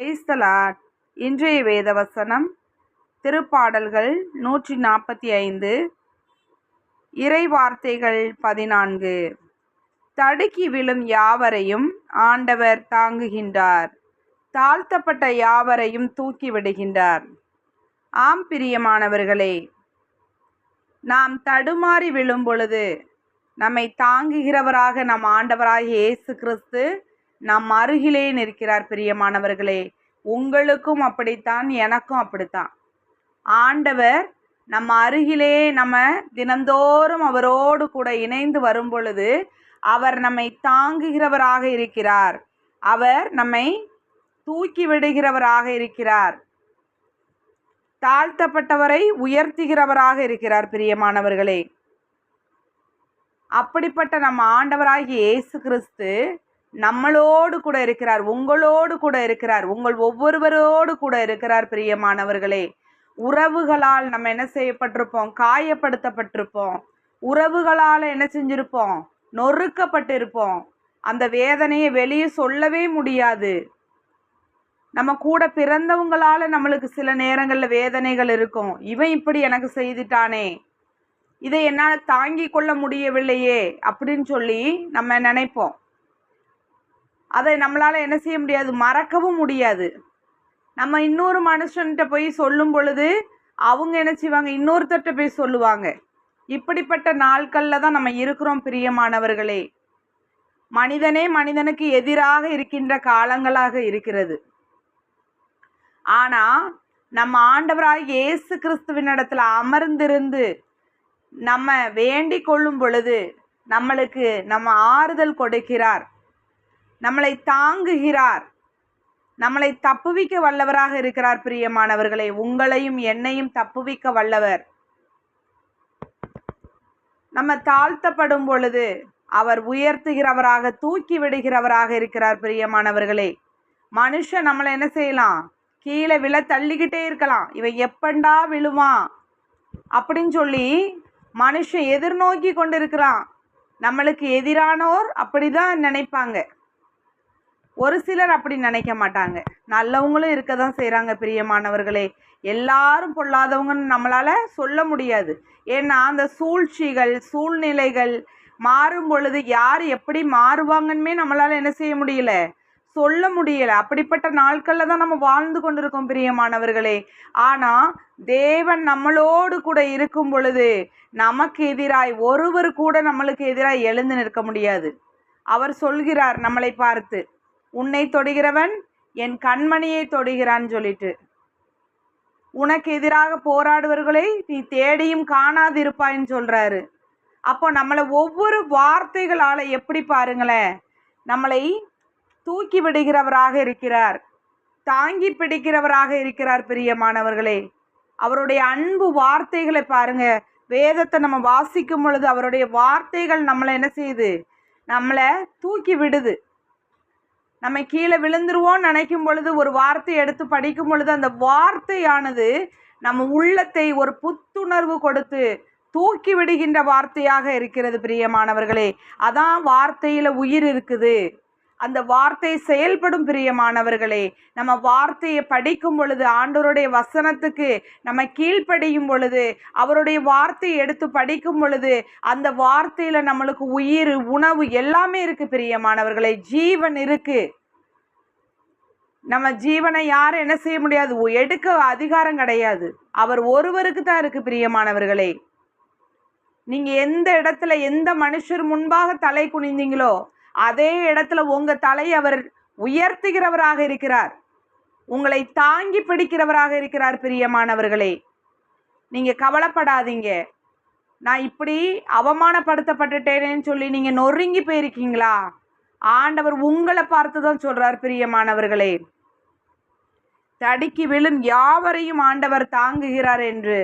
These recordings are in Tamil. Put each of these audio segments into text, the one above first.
கிரைஸ்தலாட் இன்றைய வேதவசனம் திருப்பாடல்கள் நூற்றி நாற்பத்தி ஐந்து இறை வார்த்தைகள் பதினான்கு. தடுக்கி விழும் யாவரையும் ஆண்டவர் தாங்குகின்றார். தாழ்த்தப்பட்ட யாவரையும் தூக்கி விடுகின்றார். ஆம் பிரியமானவர்களே நாம் தடுமாறி விழும் பொழுது நம்மை தாங்குகிறவராக நம் ஆண்டவராகிய இயேசு கிறிஸ்து நம் அருகிலே நிற்கிறார் பிரியமானவர்களே உங்களுக்கும் அப்படித்தான் எனக்கும் அப்படித்தான். ஆண்டவர் நம்ம அருகிலே நம்ம தினந்தோறும் அவரோடு கூட இணைந்து வரும் பொழுது அவர் நம்மை தாங்குகிறவராக இருக்கிறார். அவர் நம்மை தூக்கி விடுகிறவராக இருக்கிறார். தாழ்த்தப்பட்டவரை உயர்த்துகிறவராக இருக்கிறார் பிரியமானவர்களே. அப்படிப்பட்ட நம்ம ஆண்டவராகிய இயேசு கிறிஸ்து நம்மளோடு கூட இருக்கிறார் உங்களோடு கூட இருக்கிறார் உங்கள் ஒவ்வொருவரோடு கூட இருக்கிறார் பிரியமானவர்களே. உறவுகளால் நம்ம என்ன செய்யப்பட்டிருப்போம்? காயப்படுத்தப்பட்டிருப்போம். உறவுகளால் என்ன செஞ்சிருப்போம்? நொறுக்கப்பட்டிருப்போம். அந்த வேதனையை வெளியே சொல்லவே முடியாது. நம்ம கூட பிறந்தவங்களால நம்மளுக்கு சில நேரங்களில் வேதனைகள் இருக்கும். இவன் இப்படி எனக்கு செய்துட்டானே. இதை என்னால் தாங்கிக் கொள்ள முடியவில்லையே அப்படின்னு சொல்லி நம்ம நினைப்போம். அதை நம்மளால் என்ன செய்ய முடியாது? மறக்கவும் முடியாது. நம்ம இன்னொரு மனுஷன்கிட்ட போய் சொல்லும் பொழுது அவங்க என்ன செய்வாங்க? இன்னொருத்தர்கிட்ட போய் சொல்லுவாங்க. இப்படிப்பட்ட நாட்களில் தான் நம்ம இருக்கிறோம் பிரியமானவர்களே. மனிதனே மனிதனுக்கு எதிராக இருக்கின்ற காலங்களாக இருக்கிறது. ஆனால் நம்ம ஆண்டவராக இயேசு கிறிஸ்துவின் இடத்துல அமர்ந்திருந்து நம்ம வேண்டிக் கொள்ளும் பொழுது நம்மளுக்கு நம்ம ஆறுதல் கொடுக்கிறார். நம்மளை தாங்குகிறார். நம்மளை தப்புவிக்க வல்லவராக இருக்கிறார் பிரியமானவர்களே. உங்களையும் என்னையும் தப்புவிக்க வல்லவர். நம்ம தாழ்த்தப்படும் பொழுது அவர் உயர்த்துகிறவராக தூக்கி விடுகிறவராக இருக்கிறார் பிரியமானவர்களே. மனுஷன் நம்மளை என்ன செய்யலாம்? கீழே விழ தள்ளிக்கிட்டே இருக்கலாம். இவன் எப்பண்டா விழுவான்? அப்படின்னு சொல்லி மனுஷன் எதிர்நோக்கி கொண்டு இருக்கிறான் நம்மளுக்கு எதிரானோர் அப்படிதான் நினைப்பாங்க. ஒரு சிலர் அப்படி நினைக்க மாட்டாங்க. நல்லவங்களும் இருக்க தான் செய்கிறாங்க பிரியமானவர்களே. எல்லாரும் பொல்லாதவங்கன்னு நம்மளால் சொல்ல முடியாது. ஏன்னா அந்த சூழ்ச்சிகள் சூழ்நிலைகள் மாறும் பொழுது யார் எப்படி மாறுவாங்கன்னுமே நம்மளால் என்ன செய்ய முடியல. சொல்ல முடியல. அப்படிப்பட்ட நாட்களில் தான் நம்ம வாழ்ந்து கொண்டிருக்கோம் பிரியமானவர்களே. ஆனால் தேவன் நம்மளோடு கூட இருக்கும் பொழுது நமக்கு எதிராய் ஒருவர் கூட நம்மளுக்கு எதிராக எழுந்து நிற்க முடியாது. அவர் சொல்கிறார் நம்மளை பார்த்து உன்னை தொடுகிறவன் என் கண்மணியை தொடுகிறான்னு சொல்லிட்டு. உனக்கு எதிராக போராடுவர்களை நீ தேடியும் காணாதிருப்பாயின்னு சொல்கிறாரு அப்போ நம்மளை ஒவ்வொரு வார்த்தைகளால் எப்படி பாருங்களேன் நம்மளை தூக்கி விடுகிறவராக இருக்கிறார் தாங்கி பிடிக்கிறவராக இருக்கிறார் பிரியமானவர்களே. அவருடைய அன்பு வார்த்தைகளை பாருங்க வேதத்தை நம்ம வாசிக்கும் பொழுது அவருடைய வார்த்தைகள் நம்மளை என்ன செய்யுது? நம்மளை தூக்கி விடுது. நம்ம கீழே விழுந்துருவோம் நினைக்கும் பொழுது ஒரு வார்த்தை எடுத்து படிக்கும் பொழுது அந்த வார்த்தையானது நம்ம உள்ளத்தை ஒரு புத்துணர்வு கொடுத்து தூக்கி விடுகின்ற வார்த்தையாக இருக்கிறது பிரியமானவர்களே. அதான் வார்த்தையில் உயிர் இருக்குது. அந்த வார்த்தை செயல்படும் பிரியமானவர்களே நம்ம வார்த்தையை படிக்கும் பொழுது ஆண்டவருடைய வசனத்துக்கு நம்ம கீழ்ப்படியும் பொழுது அவருடைய வார்த்தையை எடுத்து படிக்கும் பொழுது அந்த வார்த்தையில் நம்மளுக்கு உயிர் உணவு எல்லாமே இருக்குது பிரியமானவர்களே. ஜீவன் இருக்குது நம்ம ஜீவனை யாரும் என்ன செய்ய முடியாது? எடுக்க அதிகாரம் கிடையாது. அவர் ஒருவருக்கு தான் இருக்குது பிரியமானவர்களே. நீங்கள் எந்த இடத்துல எந்த மனுஷர் முன்பாக தலை குனிந்தீங்களோ அதே இடத்துல உங்கள் தலை அவர் உயர்த்துகிறவராக இருக்கிறார். உங்களை தாங்கி பிடிக்கிறவராக இருக்கிறார் பிரியமானவர்களே. நீங்கள் கவலைப்படாதீங்க. நான் இப்படி அவமானப்படுத்தப்பட்டுட்டேனேன்னு சொல்லி நீங்கள் நொறுங்கி போயிருக்கீங்களா? ஆண்டவர் உங்களை பார்த்து தான் சொல்கிறார் பிரியமானவர்களே. தடுக்கி விழும் யாவரையும் ஆண்டவர் தாங்குகிறார் என்று.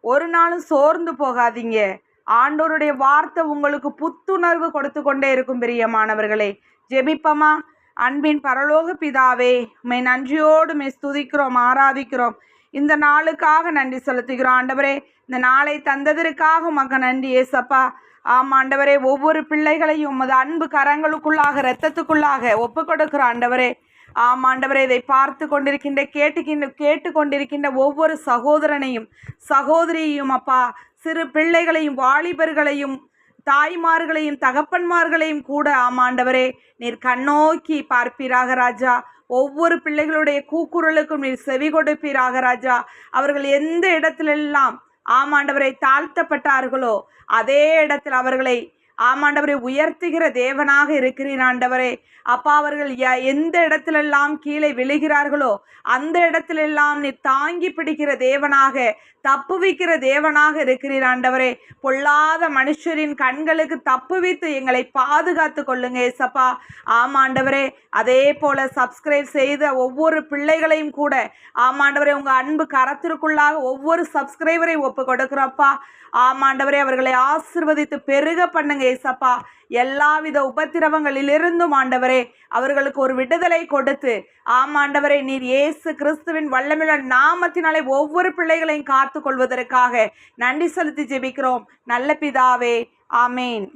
ஒரு நாளும் சோர்ந்து போகாதீங்க. ஆண்டோருடைய வார்த்தை உங்களுக்கு புத்துணர்வு கொடுத்து கொண்டே இருக்கும் பிரியமானவர்களே. ஜெபிப்பமா? அன்பின் பரலோக பிதாவே மை நன்றியோடு மே ஸ்துதிக்கிறோம் ஆராதிக்கிறோம். இந்த நாளுக்காக நன்றி செலுத்துகிறோம் ஆண்டவரே. இந்த நாளை தந்ததற்காக உமக்கு நன்றி ஏசப்பா. ஆம் ஆண்டவரே. ஒவ்வொரு பிள்ளைகளையும் உமது அன்பு கரங்களுக்குள்ளாக இரத்தத்துக்குள்ளாக ஒப்பு கொடுக்கிற ஆண்டவரே. ஆமாண்டவரே இதை பார்த்து கொண்டிருக்கின்ற கேட்டுக்கின்ற கேட்டு கொண்டிருக்கின்ற ஒவ்வொரு சகோதரனையும் சகோதரியையும் அப்பா சிறு பிள்ளைகளையும் வாலிபர்களையும் தாய்மார்களையும் தகப்பன்மார்களையும் கூட ஆமாண்டவரே நீர் கண்ணோக்கி பார்ப்பீராக ராஜா. ஒவ்வொரு பிள்ளைகளுடைய கூக்குரலுக்கும் நீர் செவி கொடுப்பீராக ராஜா. அவர்கள் எந்த இடத்திலெல்லாம் ஆமாண்டவரை தாழ்த்தப்பட்டார்களோ அதே இடத்தில் அவர்களை ஆமாண்டவரை உயர்த்துகிற தேவனாக இருக்கிறீர் ஆண்டவரே. அப்பா அவர்கள் எந்த இடத்திலெல்லாம் கீழே விழுகிறார்களோ அந்த இடத்திலெல்லாம் நீ தாங்கி பிடிக்கிற தேவனாக தப்புவிக்கிற தேவனாக இருக்கிறீர் ஆண்டவரே. பொல்லாத மனுஷரின் கண்களுக்கு தப்புவித்து எங்களை பாதுகாத்து கொள்ளுங்க ஏசப்பா. ஆமாண்டவரே அதே போல சப்ஸ்கிரைப் செய்த ஒவ்வொரு பிள்ளைகளையும் கூட ஆமாண்டவரே உங்கள் அன்பு கரத்திற்குள்ளாக ஒவ்வொரு சப்ஸ்கிரைபரை ஒப்பு கொடுக்குறப்பா ஆமாண்டவரே அவர்களை ஆசிர்வதித்து பெருக பண்ணுங்க ஏசப்பா எல்லாவித உபத்திரவங்களிலிருந்தும் ஆண்டவரே அவர்களுக்கு ஒரு விடுதலை கொடுத்து ஆம் ஆண்டவரே நீர் இயேசு கிறிஸ்துவின் வல்லமிழ நாமத்தினாலே ஒவ்வொரு பிள்ளைகளையும் காத்து கொள்வதற்காக நன்றி செலுத்தி ஜெபிக்கிறோம். நல்ல பிதாவே ஆமேன்.